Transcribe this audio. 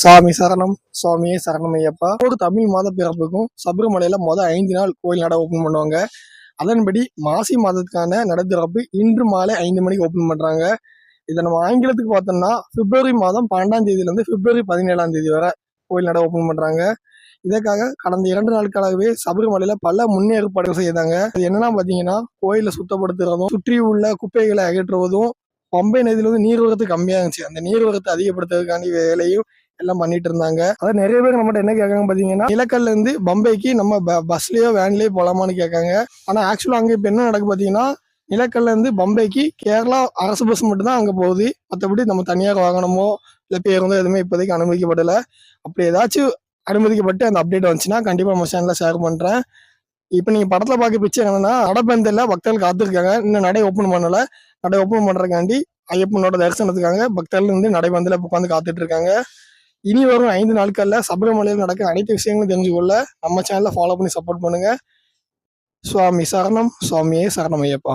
சாமி சரணம் சுவாமியே சரணம் ஐயப்பா. ஒரு தமிழ் மாத பிறப்புக்கும் சபரிமலையில மொதல் ஐந்து நாள் கோயில் நட ஓப்பன் பண்ணுவாங்க. அதன்படி மாசி மாதத்துக்கான நடத்திறப்பு திறப்பு இன்று மாலை ஐந்து மணிக்கு ஓப்பன் பண்றாங்க. இதை நம்ம ஆங்கிலத்துக்கு பார்த்தோம்னா பிப்ரவரி மாதம் பன்னெண்டாம் தேதியிலேருந்து பிப்ரவரி பதினேழாம் தேதி வரை கோயில் நட ஓப்பன் பண்றாங்க. இதற்காக கடந்த இரண்டு நாட்களாகவே சபரிமலையில பல முன்னேற்பாடுகள் செய்தாங்க. அது என்னன்னா பார்த்தீங்கன்னா கோயிலை சுத்தப்படுத்துறதும் சுற்றி உள்ள குப்பைகளை அகற்றுவதும் பம்பை நதியில வந்து நீர்வரத்து கம்மியாக இருந்துச்சு அந்த நீர்வரத்தை அதிகப்படுத்துறதுக்காண்டி வேலையும் எல்லாம் பண்ணிட்டு இருந்தாங்க அதாவது நிறைய பேர் நம்மகிட்ட என்ன கேட்காங்க பாத்தீங்கன்னா நிலக்கல்ல இருந்து பம்பைக்கு நம்ம பஸ்லயோ வேன்லயோ போலாமான்னு கேட்காங்க. ஆனா ஆக்சுவலா அங்க இப்ப என்ன நடக்கு பாத்தீங்கன்னா நிலக்கல்ல இருந்து பம்பைக்கு கேரளா அரசு பஸ் மட்டும் தான் அங்க போகுது. மற்றபடி நம்ம தனியார் வாகனமோ இல்ல பேருந்தோ எதுவுமே இப்போதைக்கு அனுமதிக்கப்படல. அப்படி ஏதாச்சும் அனுமதிக்கப்பட்டு அந்த அப்டேட் வந்துச்சுன்னா கண்டிப்பா நம்ம சேனல்ல ஷேர் பண்றேன். இப்போ நீங்க படத்துல பார்க்க பிக்சர் என்னன்னா நடப்பந்தல்ல பக்தர்கள் காத்திருக்காங்க. இன்னும் நடை ஓப்பன் பண்ணல. நடை ஓப்பன் பண்றதுக்காண்டி ஐயப்பனோட தரிசனத்துக்காக பக்தர்கள் வந்து நடைபந்தில உட்காந்து காத்துட்டு இருக்காங்க. இனி வரும் ஐந்து நாட்களில் சபரிமலையில் நடக்கிற அனைத்து விஷயங்களும் தெரிஞ்சுக்கொள்ள நம்ம சேனலை ஃபாலோ பண்ணி சப்போர்ட் பண்ணுங்கள் சுவாமி சரணம். சுவாமியே சரணம் ஐயப்பா.